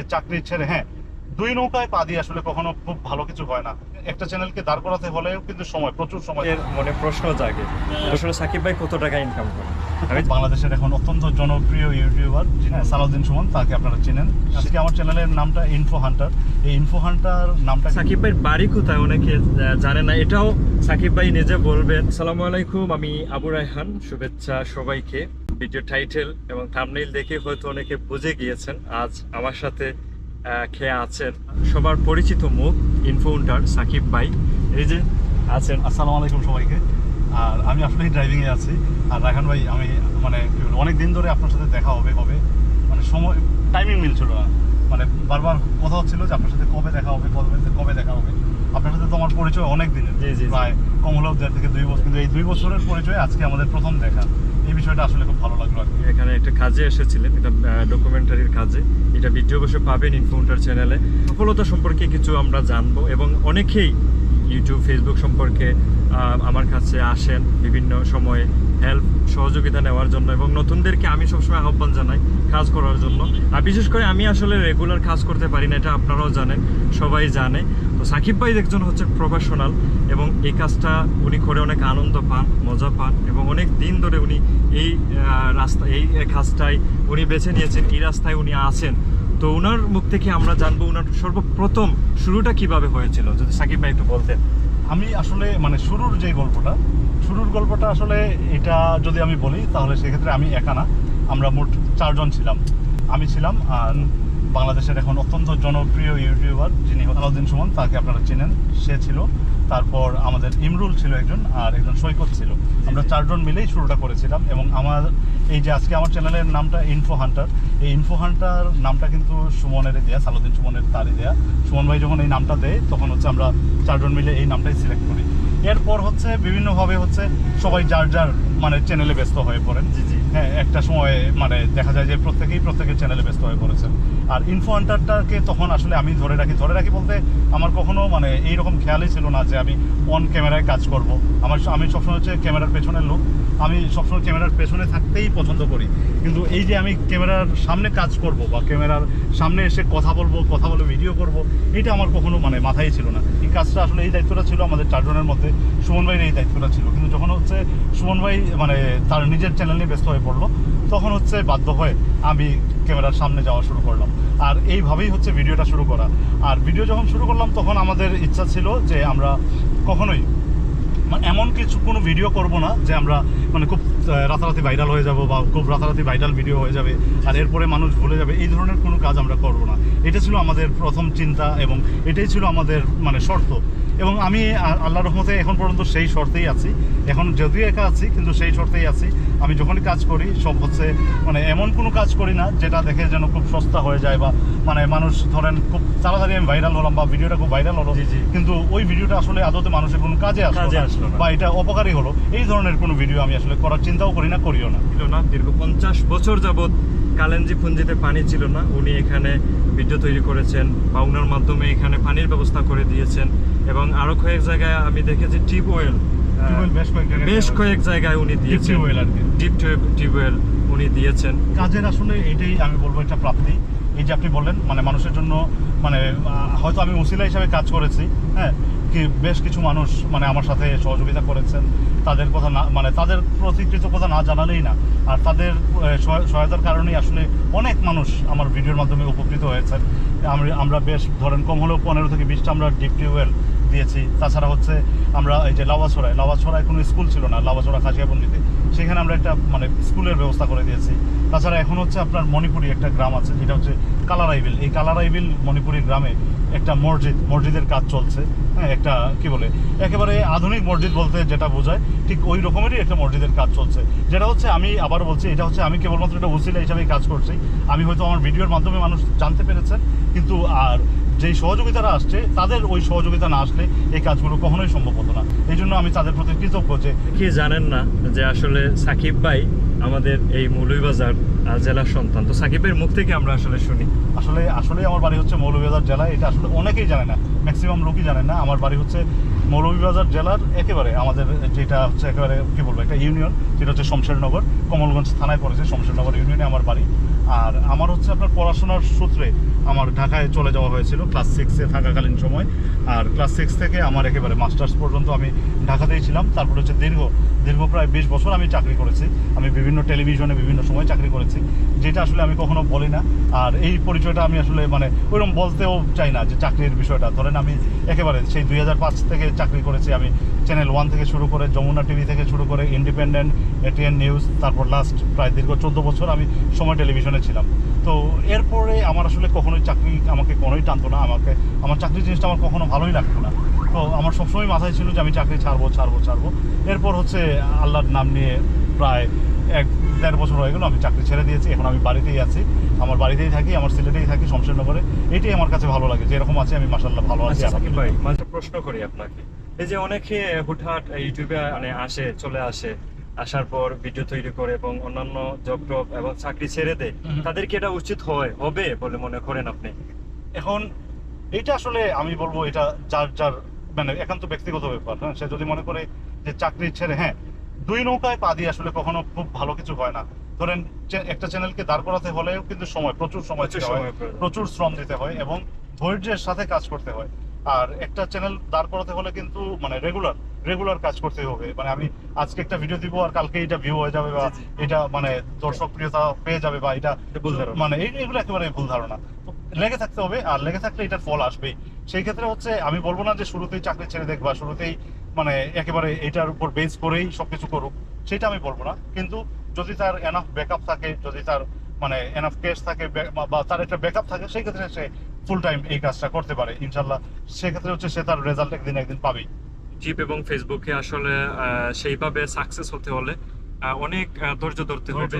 যে চাকরি ছেড়ে হ্যাঁ দুই নৌকায় পা দিয়ে আসলে কখনো খুব ভালো কিছু হয় না। একটা চ্যানেলকে দাঁড় করাতে হলেও কিন্তু সময় প্রচুর সময় এর মনে প্রশ্ন জাগে আসলে সাকিব ভাই কত টাকা ইনকাম করে? আমি বাংলাদেশের এখন অত্যন্ত জনপ্রিয় ইউটিউবার যিনি সালাউদ্দিন সুমন তাকে আপনারা চেনেন। আজকে আমার চ্যানেলের নামটা ইনফো হান্টার এই ইনফো হান্টার নামটা সাকিব ভাইয়ের বাড়ি কোথায় অনেকে জানে না। এটাও সাকিব ভাই নিজে বলবেন। সালামু আলাইকুম আমি আবু রায়হান। শুভেচ্ছা সবাইকে। ভিডিও টাইটেল এবং থাম্বনেইল দেখে হয়তো অনেকে বুঝে গিয়েছেন, আজ আমার সাথে খেয়ে আছেন? সবার পরিচিত মুখ ইনফোউন্টার সাকিব ভাই। এই যে আছেন, আসসালামু আলাইকুম সবাইকে। আর আমি আসলে ড্রাইভিংয়ে আছি। আর রায়হান ভাই, আমি মানে অনেক দিন ধরে আপনার সাথে দেখা হবে হবে। মানে সময় টাইমিং মিলছিল না। মানে বারবার কথা হচ্ছিল যে আপনার সাথে কবে দেখা হবে, কবে কবে দেখা হবে। আপনার সাথে তো আমার পরিচয় অনেক দিনের। প্রায় কম দেড় থেকে দুই বছর কিন্তু এই দুই বছরের পরিচয় আজকে আমাদের প্রথম দেখা। এই বিষয়টা আসলে খুব ভালো লাগল আর এখানে একটা কাজে এসেছিলেন এটা ডকুমেন্টারির কাজে। এটা ভিডিও বসে পাবেন ইনফোন্টার চ্যানেলে সফলতা সম্পর্কে কিছু আমরা জানব এবং অনেকেই ইউটিউব ফেসবুক সম্পর্কে আমার কাছে আসেন বিভিন্ন সময়ে হেল্প সহযোগিতা নেওয়ার জন্য এবং নতুনদেরকে আমি সবসময় আহ্বান জানাই কাজ করার জন্য। আর বিশেষ করে আমি আসলে রেগুলার কাজ করতে পারি না, এটা আপনারাও জানেন, সবাই জানে। তো সাকিব ভাই একজন হচ্ছে প্রফেশনাল এবং এই কাজটা উনি করে অনেক আনন্দ পান, মজা পান এবং অনেক দিন ধরে উনি এই রাস্তা এই কাজটাই উনি বেছে নিয়েছেন, এই রাস্তায় উনি আছেন। তো ওনার মুখ থেকে আমরা জানব ওনার সর্বপ্রথম শুরুটা কীভাবে হয়েছিল যদি সাকিব ভাই একটু বলতেন। আমি আসলে মানে শুরুর যে গল্পটা শুরুর গল্পটা আসলে এটা যদি আমি বলি তাহলে সেক্ষেত্রে আমি একা না আমরা মোট চারজন ছিলাম। আমি ছিলাম আর বাংলাদেশের এখন অত্যন্ত জনপ্রিয় ইউটিউবার যিনি আলাউদ্দিন সুমন তাকে আপনারা চেনেন সে ছিল। তারপর আমাদের ইমরুল ছিল একজন আর একজন সৈকত ছিল। আমরা চারজন মিলেই শুরুটা করেছিলাম এবং আমার এই যে আজকে আমার চ্যানেলের নামটা ইনফো হান্টার এই ইনফো হান্টার নামটা কিন্তু সুমনের দেয়া সালুদ্দিন সুমনের তারই দেয়া। সুমন ভাই যখন এই নামটা দেয় তখন হচ্ছে আমরা চারজন মিলে এই নামটাই সিলেক্ট করি। এরপর হচ্ছে বিভিন্নভাবে হচ্ছে সবাই যার যার মানে চ্যানেলে ব্যস্ত হয়ে পড়েন। জি জি। হ্যাঁ একটা সময় মানে দেখা যায় যে প্রত্যেকেই প্রত্যেকের চ্যানেলে ব্যস্ত হয়ে পড়েছেন। আর ইনফো হান্টারটাকে তখন আসলে আমি ধরে রাখি ধরে রাখি বলতে আমার কখনো মানে এইরকম খেয়ালই ছিল না যে আমি অন ক্যামেরায় কাজ করব। আমার আমি সবসময় হচ্ছে ক্যামেরার পেছনের লোক। আমি সবসময় ক্যামেরার পেছনে থাকতেই পছন্দ করি। কিন্তু এই যে আমি ক্যামেরার সামনে কাজ করব বা ক্যামেরার সামনে এসে কথা বলব, কথা বলে ভিডিও করব, এটা আমার কখনো মানে মাথায় ছিল না। এই কাজটা আসলে এই দায়িত্বটা ছিল আমাদের চারজনের মধ্যে, সুমন ভাইয়ের এই দায়িত্বটা ছিল। কিন্তু যখন হচ্ছে সুমন ভাই মানে তার নিজের চ্যানেল নিয়ে ব্যস্ত হয়ে পড়ল, তখন হচ্ছে বাধ্য হয়ে আমি ক্যামেরার সামনে যাওয়া শুরু করলাম। আর এইভাবেই হচ্ছে ভিডিওটা শুরু করা। আর ভিডিও যখন শুরু করলাম, তখন আমাদের ইচ্ছা ছিল যে আমরা কখনোই মানে এমন কিছু কোনো ভিডিও করব না যে আমরা মানে খুব রাতারাতি ভাইরাল হয়ে যাব বা খুব রাতারাতি ভাইরাল ভিডিও হয়ে যাবে আর এরপরে মানুষ ভুলে যাবে। এই ধরনের কোনো কাজ আমরা করব না। এটা ছিল আমাদের প্রথম চিন্তা এবং এটাই ছিল আমাদের মানে শর্ত। এবং আমি আ- আল্লাহর রহমতে এখন পর্যন্ত সেই শর্তেই আছি। এখন যদিও একা আছি, কিন্তু সেই শর্তেই আছি। আমি যখনই কাজ করি, সব হচ্ছে মানে এমন কোনো কাজ করি না যেটা দেখে যেন খুব সস্তা হয়ে যায় বা মানে মানুষ ধরেন খুব তাড়াতাড়ি আমি ভাইরাল হলাম বা ভিডিওটা খুব ভাইরাল হলো। কিন্তু ওই ভিডিওটা আসলে আদতে মানুষের কোনো কাজে আসলো। বা এটা অপকারী হলো এই ধরনের কোনো ভিডিও আমি আসলে করার চিন্তাও করি না করিও না ছিল না দীর্ঘ পঞ্চাশ বছর যাবৎ কালেঞ্জি পুঞ্জিতে পানি ছিল না উনি এখানে ভিডিও তৈরি করেছেন বা উনার মাধ্যমে এখানে পানির ব্যবস্থা করে দিয়েছেন এবং আরও কয়েক জায়গায় আমি দেখেছি টিউবওয়েল বেশ কয়েক জায়গায় উনি দিয়েছেন টিউবওয়েল আর কি। ডিপ টিউবওয়েল উনি দিয়েছেন। কাজের আসলে এটাই আমি বলব এটা প্রাপ্তি। এই যে আপনি বললেন মানে মানুষের জন্য মানে হয়তো আমি উসিলা হিসাবে কাজ করেছি হ্যাঁ কি বেশ কিছু মানুষ মানে আমার সাথে সহযোগিতা করেছেন। তাদের কথা না মানে তাদের প্রতি কৃতজ্ঞতা না জানালেই না। আর তাদের সহায়তার কারণেই আসলে অনেক মানুষ আমার ভিডিওর মাধ্যমে উপকৃত হয়েছেন। আমরা আমরা বেশ, ধরেন, কম হলেও পনেরো থেকে বিশটা আমরা ডিপ টিউবওয়েল দিয়েছি। তাছাড়া হচ্ছে, আমরা এই যে লাওয়াছড়ায় লাওয়াছড়ায় কোনো স্কুল ছিল না, লাওয়াছড়া খাসিয়াপল্লিতে সেখানে আমরা একটা মানে স্কুলের ব্যবস্থা করে দিয়েছি। তাছাড়া এখন হচ্ছে আপনার মণিপুরি একটা গ্রাম আছে, যেটা হচ্ছে কালারাইবিল। এই কালারাইবিল মণিপুরি গ্রামে একটা মসজিদ, মসজিদের কাজ চলছে হ্যাঁ একটা, কি বলে, একেবারে আধুনিক মসজিদ বলতে যেটা বোঝায়, ঠিক ওই রকমেরই একটা মসজিদের কাজ চলছে। যেটা হচ্ছে, আমি আবার বলছি, এটা হচ্ছে আমি কেবলমাত্র একটা উসিলা হিসাবে কাজ করছি। আমি হয়তো আমার ভিডিওর মাধ্যমে মানুষ জানতে পেরেছেন, কিন্তু আর যেই সহযোগিতারা আসছে তাদের ওই সহযোগিতা না আসলে এই কাজগুলো কখনোই সম্ভব হতো না। এই জন্য আমি তাদের প্রতি কৃতজ্ঞ যে কি জানেন না যে আসলে সাকিব ভাই আমাদের এই মৌলভীবাজার জেলার সন্তান। তো সাকিবের মুখ থেকে আমরা আসলে শুনি। আসলে আসলে আমার বাড়ি হচ্ছে মৌলভীবাজার জেলা এটা আসলে অনেকেই জানে না ম্যাক্সিমাম লোকই জানে না। আমার বাড়ি হচ্ছে মৌলভীবাজার জেলার একেবারে আমাদের যেটা হচ্ছে একেবারে কী বলব, একটা ইউনিয়ন যেটা হচ্ছে শমশেরনগর। কমলগঞ্জ থানায় পড়েছে শমশেরনগর ইউনিয়নে আমার বাড়ি। আর আমার হচ্ছে আপনার পড়াশোনার সূত্রে আমার ঢাকায় চলে যাওয়া হয়েছিল ক্লাস সিক্সে থাকাকালীন সময়। আর ক্লাস সিক্স থেকে আমার একেবারে মাস্টার্স পর্যন্ত আমি ঢাকাতেই ছিলাম। তারপরে হচ্ছে দীর্ঘ দীর্ঘ প্রায় বিশ বছর আমি চাকরি করেছি। আমি বিভিন্ন টেলিভিশনে বিভিন্ন সময় চাকরি করেছি। যেটা আসলে আমি কখনো বলি না। আর এই পরিচয়টা আমি আসলে মানে ওইরকম বলতেও চাই না যে চাকরির বিষয়টা। ধরেন আমি একেবারে সেই দুই হাজার পাঁচ থেকে চাকরি করেছি। আমি চ্যানেল ওয়ান থেকে শুরু করে যমুনা টিভি থেকে শুরু করে ইন্ডিপেন্ডেন্ট এটিএন নিউজ তারপর লাস্ট প্রায় দীর্ঘ চোদ্দ বছর আমি সময় টেলিভিশনে ছিলাম। তো এরপরে আমার আসলে কখনোই চাকরি আমাকে কোনোই টানতো না। আমাকে আমার চাকরি জিনিসটা আমার কখনো ভালোই লাগতো না। তো আমার সবসময় মাথায় ছিল যে আমি চাকরি ছাড়বো ছাড়বো ছাড়বো। এরপর হচ্ছে আল্লাহর নাম নিয়ে প্রায় এক দেড় বছর হয়ে গেল আমি চাকরি ছেড়ে দিয়েছি। এখন আমি বাড়িতেই আছি। আমার বাড়িতেই থাকি আমার সিলেটেই থাকি শমশেরনগরে। এটাই আমার কাছে ভালো লাগে যেরকম আছে আমি মাসাল্লাহ ভালো আছি আচ্ছা ভাই প্রশ্ন করি আপনাকে। এই যে অনেকে হুটহাট ইউটিউবে মানে আসে চলে আসে আসার পর ভিডিও তৈরি করে এবং অন্যান্য জব টব এবং চাকরি ছেড়ে দেয় হুম। তাদের কি এটা উচিত হয় হবে বলে মনে করেন আপনি? এখন এটা আসলে আমি বলব এটা যার যার মানে একান্ত ব্যক্তিগত ব্যাপার হ্যাঁ? সে যদি মনে করে যে চাকরি ছেড়ে হ্যাঁ দুই নৌকায় পা দিয়ে আসলে কখনো খুব ভালো কিছু হয় না। ধরেন একটা চ্যানেলকে দাঁড় করাতে হলেও কিন্তু সময় প্রচুর সময়। প্রচুর শ্রম দিতে হয় এবং ধৈর্যের সাথে কাজ করতে হয়। আর একটা চ্যানেল দাঁড় করাতে হলে কিন্তু মানে রেগুলার রেগুলার কাজ করতে হবে মানে আমি আজকে একটা ভিডিও দিব আর কালকে এটা ভিউ হয়ে যাবে বা। এটা মানে দর্শক প্রিয়তা পেয়ে যাবে বা এটা ভুল ধারণা। মানে এই- এগুলো একেবারে ভুল ধারণা লেগে থাকতে হবে আর লেগে থাকলে এটার ফল আসবেই সেই ক্ষেত্রে হচ্ছে আমি বলব না যে শুরুতেই চাকরি ছেড়ে দেখবা শুরুতেই মানে একেবারে এটার উপর বেস করেই সবকিছু করুক সেটা আমি বলব না কিন্তু যদি তার এনাফ ব্যাকআপ থাকে যদি তার মানে এনাফ কেস থাকে বা তার একটা ব্যাকআপ থাকে সেই ক্ষেত্রে সে ফুল টাইম এই কাজটা করতে পারে ইনশাল্লাহ। সেক্ষেত্রে হচ্ছে সে তার রেজাল্ট একদিন একদিন পাবেই। জিপ এবং ফেসবুকে আসলে সেইভাবে সাকসেস হতে হলে অনেক ধৈর্য ধরতে হবে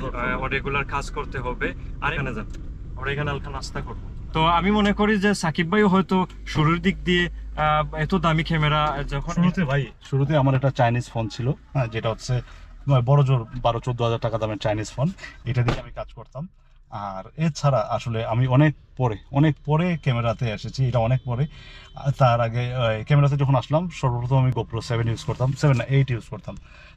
রেগুলার কাজ করতে হবে। আর এখানে যান আমরা এখানে হালকা নাস্তা করব তো আমি মনে করি যে সাকিব ভাইও হয়তো শুরুর দিক দিয়ে আহ, এত দামি ক্যামেরা যখন শুরুতে ভাই শুরুতে আমার একটা চাইনিজ ফোন ছিল হ্যাঁ যেটা হচ্ছে বড় জোর বারো চোদ্দ হাজার টাকা দামের চাইনিজ ফোন এটা দিয়ে আমি কাজ করতাম। আর এছাড়া আসলে আমি অনেক পরে অনেক পরে ক্যামেরাতে এসেছি এটা অনেক পরে। তার আগে ক্যামেরাতে যখন আসলাম সর্বপ্রথম আমি গোপ্রো সেভেন ইউজ করতাম সেভেন না এইট ইউজ করতাম।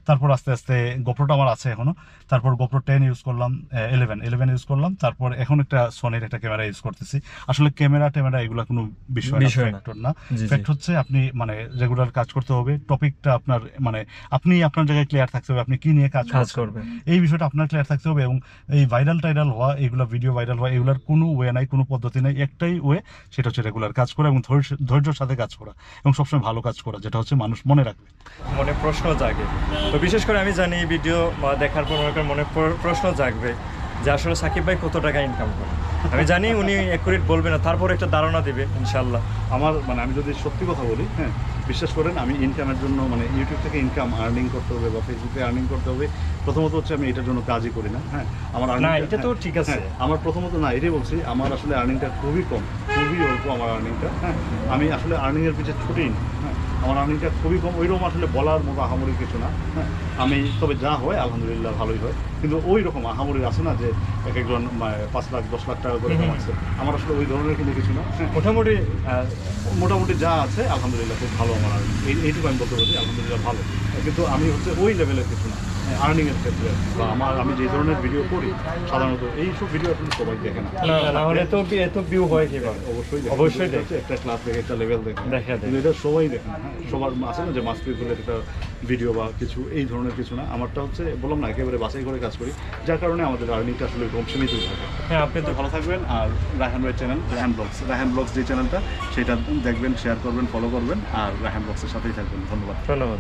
তারপর আস্তে আস্তে গোপ্রোটা আমার আছে এখনও। তারপর গোপ্রো টেন ইউজ করলাম ইলেভেন ইলেভেন ইউজ করলাম। তারপর এখন একটা সোনির একটা ক্যামেরা ইউজ করতেছি। আসলে ক্যামেরা ট্যামেরা এগুলো কোনো বিষয় না বিষয় না। ফ্যাক্ট হচ্ছে আপনি মানে রেগুলার কাজ করতে হবে। টপিকটা আপনার মানে আপনি আপনার জায়গায় ক্লিয়ার থাকতে হবে আপনি কি নিয়ে কাজ কাজ করবেন। এই বিষয়টা আপনার ক্লিয়ার থাকতে হবে এবং এই ভাইরাল টাইরাল হওয়া এগুলো ভিডিও ভাইরাল হওয়া এগুলোর কোনো ওয়ে নাই কোনো পদ্ধতি নেই একটাই ওয়ে সেটা হচ্ছে রেগুলার কাজ করা এবং ধৈর্য- ধৈর্যের সাথে কাজ করা এবং সবসময় ভালো কাজ করা, যেটা হচ্ছে মানুষ মনে রাখবে। মনে প্রশ্ন জাগে। তো বিশেষ করে আমি জানি এই ভিডিও দেখার পর মনে প্রশ্ন জাগবে যে আসলে সাকিব ভাই কত টাকা ইনকাম করে? আমি জানি উনি একুরেট বলবে না তারপর একটা ধারণা দেবে ইনশাল্লাহ। আমার মানে আমি যদি সত্যি কথা বলি হ্যাঁ বিশ্বাস করেন আমি ইনকামের জন্য মানে ইউটিউব থেকে ইনকাম আর্নিং করতে হবে বা ফেসবুকে আর্নিং করতে হবে প্রথমত হচ্ছে আমি এটার জন্য কাজই করি না হ্যাঁ। আমার না এটা তো হ্যাঁ, ঠিক আছে। হ্যাঁ, আমার প্রথমত না এটাই বলছি আমার আসলে আর্নিংটা খুবই কম খুবই অল্প আমার আর্নিংটা হ্যাঁ। আমি আসলে আর্নিংয়ের পিছিয়ে ছুটি না হ্যাঁ। আমার আর্নিংটা খুবই কম ওই রকম আসলে বলার মতো আহামরি কিছু না। হ্যাঁ আমি তবে যা হয় আলহামদুলিল্লাহ ভালোই হয়। কিন্তু ওই রকম আহামরি আছে না যে এক একজন পাঁচ লাখ দশ লাখ টাকা করে কমাচ্ছে। আমার আসলে ওই ধরনের কিন্তু কিছু না। হ্যাঁ। মোটামুটি মোটামুটি যা আছে আলহামদুলিল্লাহ খুব ভালো আমার এইটুকু আমি বলতে পারি আলহামদুলিল্লাহ ভালো। কিন্তু আমি হচ্ছে ওই লেভেলের কিছু না। আর্নিং এর ক্ষেত্রে বা আমার আমি যে ধরনের ভিডিও করি সাধারণত এইসব ভিডিও আসলে সবাই দেখে না। না না তো এত ভিউ হয় কীভাবে অবশ্যই অবশ্যই হচ্ছে একটা ক্লাস দেখে একটা লেভেল দেখে। দেখে, দেখে। কিন্তু এটা সবাই দেখে না হ্যাঁ। সবার আছে না যে মাস্টার একটা ভিডিও বা কিছু এই ধরনের কিছু না। আমারটা হচ্ছে বললাম না একেবারে বাছাই করে কাজ করি যার কারণে আমাদের আর্নিংটা আসলে কম সীমিতই থাকে। হ্যাঁ আপনি তো ভালো থাকবেন আর রায়হান ভাই channel Raihan vlogs Raihan vlogs যে চ্যানেলটা সেটা দেখবেন শেয়ার করবেন ফলো করবেন আর রায়হান ব্লগসের সাথেই থাকবেন। ধন্যবাদ। ধন্যবাদ।